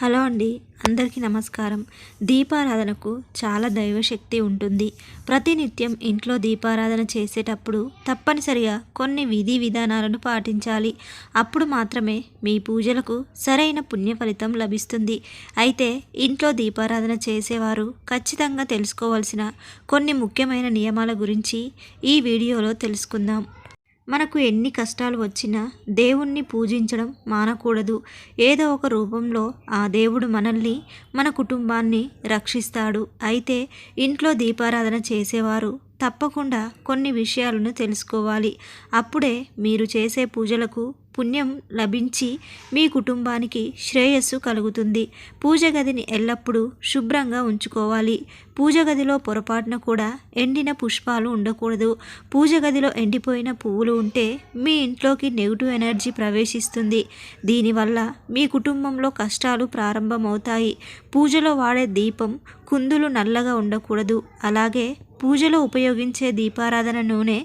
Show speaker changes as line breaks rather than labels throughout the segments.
Hello అండి అందరికీ నమస్కారం. దీపారాధనకు చాలా దైవశక్తి ఉంటుంది. ప్రతినిత్యం ఇంట్లో దీపారాధన చేసేటప్పుడు తప్పనిసరిగా కొన్ని విధి విధానాలను పాటించాలి. అప్పుడు మాత్రమే మీ పూజలకు సరైన పుణ్య ఫలితం లభిస్తుంది. అయితే ఇంట్లో దీపారాధన చేసేవారు ఖచ్చితంగా తెలుసుకోవాల్సిన కొన్ని ముఖ్యమైన నియమాల గురించి ఈ వీడియోలో తెలుసుకుందాం. మనకు ఎన్ని కష్టాలు వచ్చినా దేవుణ్ణి పూజించడం మానకూడదు. ఏదో ఒక రూపంలో ఆ దేవుడు మనల్ని మన కుటుంబాన్ని రక్షిస్తాడు. అయితే ఇంట్లో దీపారాధన చేసేవారు తప్పకుండా కొన్ని విషయాలను తెలుసుకోవాలి. అప్పుడే మీరు చేసే పూజలకు పుణ్యం లభించి మీ కుటుంబానికి శ్రేయస్సు కలుగుతుంది. పూజ గదిని ఎల్లప్పుడూ శుభ్రంగా ఉంచుకోవాలి. పూజ గదిలో పొరపాటున కూడా ఎండిన పుష్పాలు ఉండకూడదు. పూజ గదిలో ఎండిపోయిన పువ్వులు ఉంటే మీ ఇంట్లోకి నెగిటివ్ ఎనర్జీ ప్రవేశిస్తుంది. దీనివల్ల మీ కుటుంబంలో కష్టాలు ప్రారంభమవుతాయి. పూజలో వాడే దీపం కుందులు నల్లగా ఉండకూడదు. అలాగే పూజలో ఉపయోగించే దీపారాధన నూనె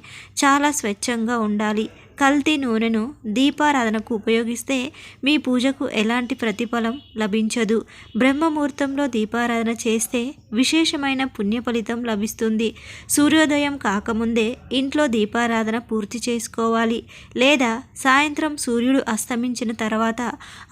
చాలా స్వచ్ఛంగా ఉండాలి. కల్తీ నూనెను దీపారాధనకు ఉపయోగిస్తే మీ పూజకు ఎలాంటి ప్రతిఫలం లభించదు. బ్రహ్మముహూర్తంలో దీపారాధన చేస్తే విశేషమైన పుణ్య ఫలితం లభిస్తుంది. సూర్యోదయం కాకముందే ఇంట్లో దీపారాధన పూర్తి చేసుకోవాలి. లేదా సాయంత్రం సూర్యుడు అస్తమించిన తర్వాత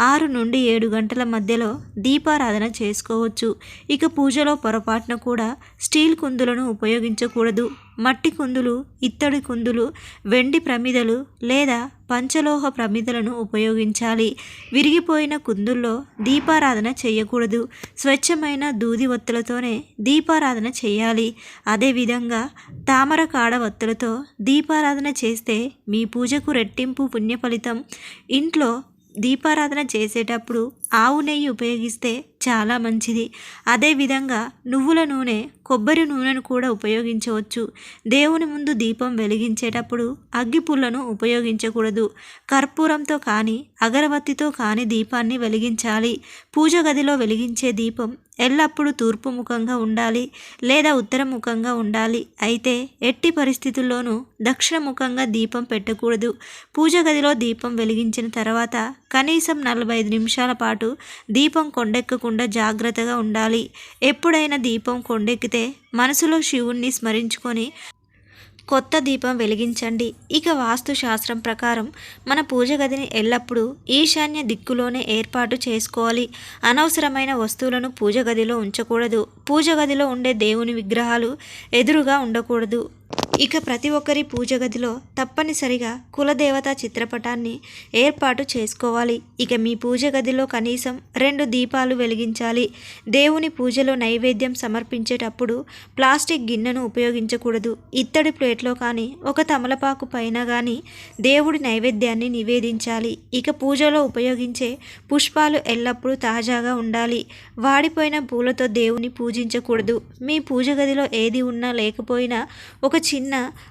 ఆరు నుండి ఏడు గంటల మధ్యలో దీపారాధన చేసుకోవచ్చు. ఇక పూజలో పొరపాటున కూడా స్టీల్ కుందులను ఉపయోగించకూడదు. మట్టి కుందులు ఇత్తడి కుందులు వెండి ప్రమిదలు లేదా పంచలోహ ప్రమిదలను ఉపయోగించాలి. విరిగిపోయిన కుందుల్లో దీపారాధన చేయకూడదు. స్వచ్ఛమైన దూది ఒత్తులతోనే దీపారాధన చేయాలి. అదేవిధంగా తామర కాడ ఒత్తులతో దీపారాధన చేస్తే మీ పూజకు రెట్టింపు పుణ్య ఫలితం ఇంట్లో దీపారాధన చేసేటప్పుడు ఆవు నెయ్యి ఉపయోగిస్తే చాలా మంచిది. అదేవిధంగా నువ్వుల నూనె కొబ్బరి నూనెను కూడా ఉపయోగించవచ్చు. దేవుని ముందు దీపం వెలిగించేటప్పుడు అగ్గిపుల్లను ఉపయోగించకూడదు. కర్పూరంతో కానీ అగరబత్తితో కానీ దీపాన్ని వెలిగించాలి. పూజ గదిలో వెలిగించే దీపం ఎల్లప్పుడూ తూర్పు ముఖంగా ఉండాలి లేదా ఉత్తర ముఖంగా ఉండాలి. అయితే ఎట్టి పరిస్థితుల్లోనూ దక్షిణ ముఖంగా దీపం పెట్టకూడదు. పూజ గదిలో దీపం వెలిగించిన తర్వాత కనీసం నలభై ఐదు నిమిషాల పాటు దీపం కొండెక్కకుండా జాగ్రత్తగా ఉండాలి. ఎప్పుడైనా దీపం కొండెక్కితే మనసులో శివుణ్ణి స్మరించుకొని కొత్త దీపం వెలిగించండి. ఇక వాస్తు శాస్త్రం ప్రకారం మన పూజ గదిని ఎల్లప్పుడూ ఈశాన్య దిక్కులోనే ఏర్పాటు చేసుకోవాలి. అనవసరమైన వస్తువులను పూజ గదిలో ఉంచకూడదు. పూజ గదిలో ఉండే దేవుని విగ్రహాలు ఎదురుగా ఉండకూడదు. ఇక ప్రతి ఒక్కరి పూజ గదిలో తప్పనిసరిగా కులదేవత చిత్రపటాన్ని ఏర్పాటు చేసుకోవాలి. ఇక మీ పూజ గదిలో కనీసం రెండు దీపాలు వెలిగించాలి. దేవుని పూజలో నైవేద్యం సమర్పించేటప్పుడు ప్లాస్టిక్ గిన్నెను ఉపయోగించకూడదు. ఇత్తడి ప్లేట్లో కానీ ఒక తమలపాకు పైన కానీ దేవుడి నైవేద్యాన్ని నివేదించాలి. ఇక పూజలో ఉపయోగించే పుష్పాలు ఎల్లప్పుడూ తాజాగా ఉండాలి. వాడిపోయిన పూలతో దేవుని పూజించకూడదు. మీ పూజ గదిలో ఏది ఉన్నా లేకపోయినా ఒక చిన్న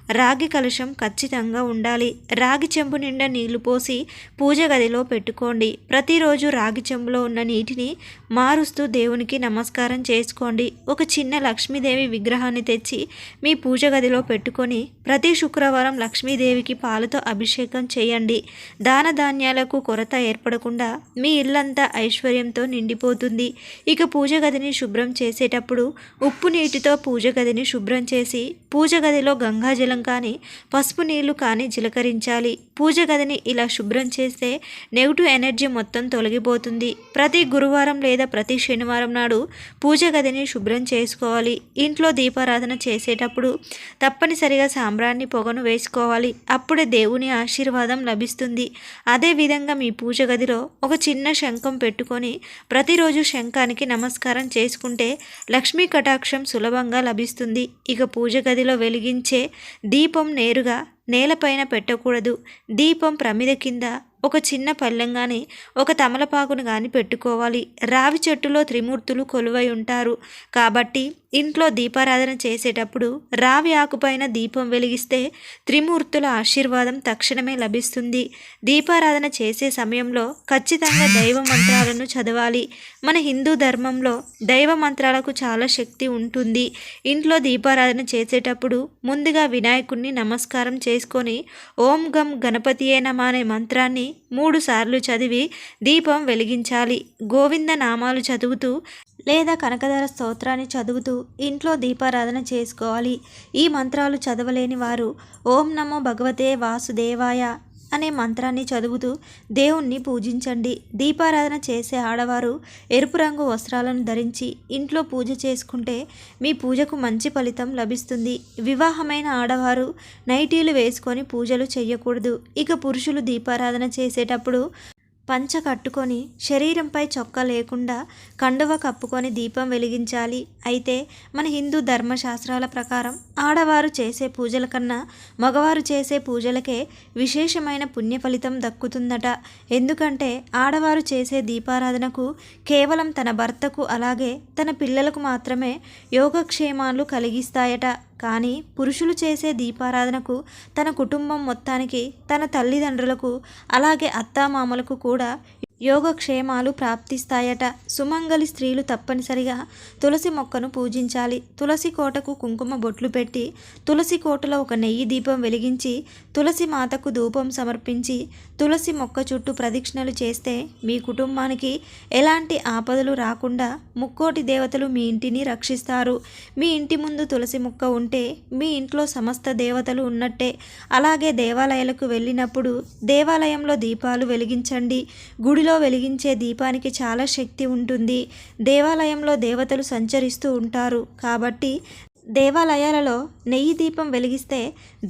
రాగి కలుషం ఖచ్చితంగా ఉండాలి. రాగి చెంబు నిండా నీళ్ళు పోసి పూజ గదిలో పెట్టుకోండి. ప్రతిరోజు రాగి చెంబులో ఉన్న నీటిని మారుస్తూ దేవునికి నమస్కారం చేసుకోండి. ఒక చిన్న లక్ష్మీదేవి విగ్రహాన్ని తెచ్చి మీ పూజ గదిలో పెట్టుకొని ప్రతి శుక్రవారం లక్ష్మీదేవికి పాలతో అభిషేకం చేయండి. దాన ధాన్యాలకు కొరత ఏర్పడకుండా మీ ఇల్లంతా ఐశ్వర్యంతో నిండిపోతుంది. ఇక పూజ గదిని శుభ్రం చేసేటప్పుడు ఉప్పు నీటితో పూజ గదిని శుభ్రం చేసి పూజ గదిలో గంగాజలం కానీ పసుపు నీళ్ళు కానీ చిలకరించాలి పూజ గదిని ఇలా శుభ్రం చేస్తే నెగిటివ్ ఎనర్జీ మొత్తం తొలగిపోతుంది. ప్రతి గురువారం లేదా ప్రతి శనివారం నాడు పూజ గదిని శుభ్రం చేసుకోవాలి. ఇంట్లో దీపారాధన చేసేటప్పుడు తప్పనిసరిగా సాంబ్రాన్ని పొగను వేసుకోవాలి. అప్పుడే దేవుని ఆశీర్వాదం లభిస్తుంది. అదేవిధంగా మీ పూజ గదిలో ఒక చిన్న శంఖం పెట్టుకొని ప్రతిరోజు శంఖానికి నమస్కారం చేసుకుంటే లక్ష్మీ కటాక్షం సులభంగా లభిస్తుంది. ఇక పూజ గదిలో వెలిగించే దీపం నేరుగా నేలపైన పెట్టకూడదు. దీపం ప్రమిద కింద ఒక చిన్న పళ్ళెం ఒక తమలపాకును గాని పెట్టుకోవాలి. రావి చెట్టులో త్రిమూర్తులు కొలువై ఉంటారు. కాబట్టి ఇంట్లో దీపారాధన చేసేటప్పుడు రావి ఆకుపైన దీపం వెలిగిస్తే త్రిమూర్తుల ఆశీర్వాదం తక్షణమే లభిస్తుంది. దీపారాధన చేసే సమయంలో ఖచ్చితంగా దైవ మంత్రాలను చదవాలి. మన హిందూ ధర్మంలో దైవ మంత్రాలకు చాలా శక్తి ఉంటుంది. ఇంట్లో దీపారాధన చేసేటప్పుడు ముందుగా వినాయకుడిని నమస్కారం చేసుకొని ఓం గం గణపతియే నమ అనే మంత్రాన్ని మూడు సార్లు చదివి దీపం వెలిగించాలి. గోవింద నామాలు చదువుతూ లేదా కనకధర స్తోత్రాన్ని చదువుతూ ఇంట్లో దీపారాధన చేసుకోవాలి. ఈ మంత్రాలు చదవలేని వారు ఓం నమో భగవతే వాసుదేవాయ అనే మంత్రాన్ని చదువుతూ దేవుణ్ణి పూజించండి. దీపారాధన చేసే ఆడవారు ఎరుపు రంగు వస్త్రాలను ధరించి ఇంట్లో పూజ చేసుకుంటే మీ పూజకు మంచి ఫలితం లభిస్తుంది. వివాహమైన ఆడవారు నైటీలు వేసుకొని పూజలు చేయకూడదు. ఇక పురుషులు దీపారాధన చేసేటప్పుడు పంచ కట్టుకొని శరీరంపై చొక్క లేకుండా కండువ కప్పుకొని దీపం వెలిగించాలి. అయితే మన హిందూ ధర్మశాస్త్రాల ప్రకారం ఆడవారు చేసే పూజల కన్నా మగవారు చేసే పూజలకే విశేషమైన పుణ్య ఫలితం దక్కుతుందట. ఎందుకంటే ఆడవారు చేసే దీపారాధనకు కేవలం తన భర్తకు అలాగే తన పిల్లలకు మాత్రమే యోగక్షేమాలు కలిగిస్తాయట. కానీ పురుషులు చేసే దీపారాధనకు తన కుటుంబం మొత్తానికి తన తల్లిదండ్రులకు అలాగే అత్తామామలకు కూడా యోగక్షేమాలు ప్రాప్తిస్తాయట. సుమంగలి స్త్రీలు తప్పనిసరిగా తులసి మొక్కను పూజించాలి. తులసి కోటకు కుంకుమ బొట్లు పెట్టి తులసి కోటలో ఒక నెయ్యి దీపం వెలిగించి తులసి మాతకు ధూపం సమర్పించి తులసి మొక్క చుట్టూ ప్రదక్షిణలు చేస్తే మీ కుటుంబానికి ఎలాంటి ఆపదలు రాకుండా ముక్కోటి దేవతలు మీ ఇంటిని రక్షిస్తారు. మీ ఇంటి ముందు తులసి మొక్క ఉంటే మీ ఇంట్లో సమస్త దేవతలు ఉన్నట్టే. అలాగే దేవాలయాలకు వెళ్ళినప్పుడు దేవాలయంలో దీపాలు వెలిగించండి. గుడిలో వెలిగించే దీపానికి చాలా శక్తి ఉంటుంది. దేవాలయంలో దేవతలు సంచరిస్తూ ఉంటారు. కాబట్టి దేవాలయాలలో నెయ్యి దీపం వెలిగిస్తే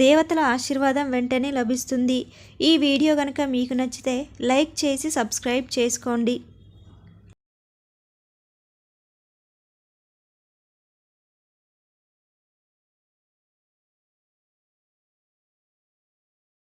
దేవతల ఆశీర్వాదం వెంటనే లభిస్తుంది. ఈ వీడియో కనుక మీకు నచ్చితే లైక్ చేసి సబ్స్క్రైబ్ చేసుకోండి.